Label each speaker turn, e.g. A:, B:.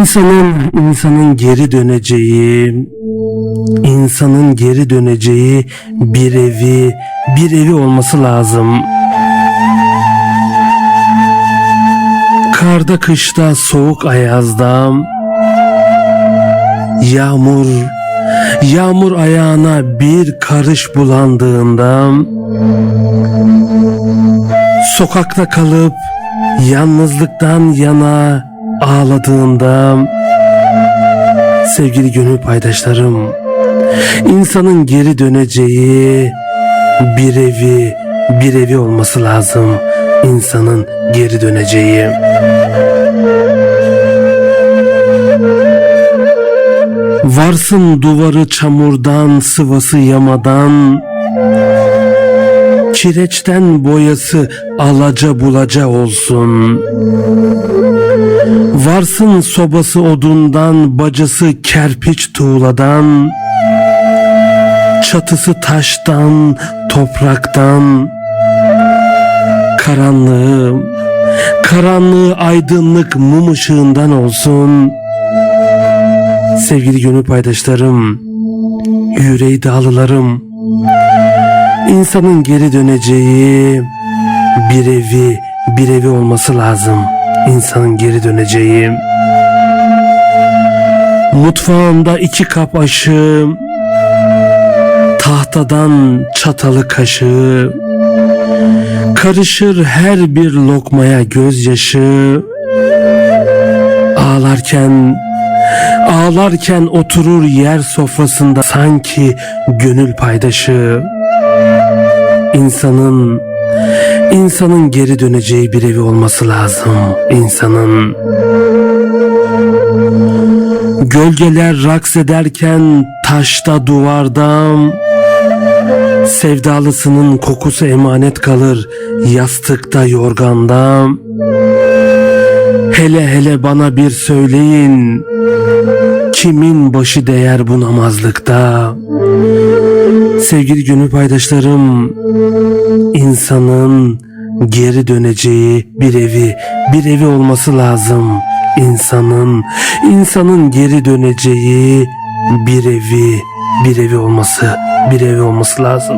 A: İnsanın insanın geri döneceği, insanın geri döneceği bir evi, bir evi olması lazım. Karda kışta soğuk ayazda yağmur yağmur ayağına bir karış bulandığında sokakta kalıp yalnızlıktan yana ağladığında sevgili gönül paydaşlarım insanın geri döneceği bir evi bir evi olması lazım insanın geri döneceği. Varsın duvarı çamurdan, sıvası yamadan, kireçten boyası alaca bulaca olsun. Varsın sobası odundan, bacası kerpiç tuğladan, çatısı taştan, topraktan, karanlığı, karanlığı aydınlık mum ışığından olsun. Sevgili gönül paydaşlarım, yüreği dağlılarım, insanın geri döneceği bir evi, bir evi olması lazım. İnsanın geri döneceği. Mutfağında iki kap aşı, tahtadan çatalı kaşığı, karışır her bir lokmaya gözyaşı, ağlarken Ağlarken oturur yer sofrasında sanki gönül paydaşı. İnsanın insanın geri döneceği bir evi olması lazım. İnsanın. Gölgeler raks ederken taşta duvarda Sevdalısının kokusu emanet kalır yastıkta yorganda. Hele hele bana bir söyleyin Kimin başı değer bu namazlıkta Sevgili gönül paydaşlarım insanın geri döneceği bir evi bir evi olması lazım. İnsanın insanın geri döneceği bir evi bir evi olması bir evi olması lazım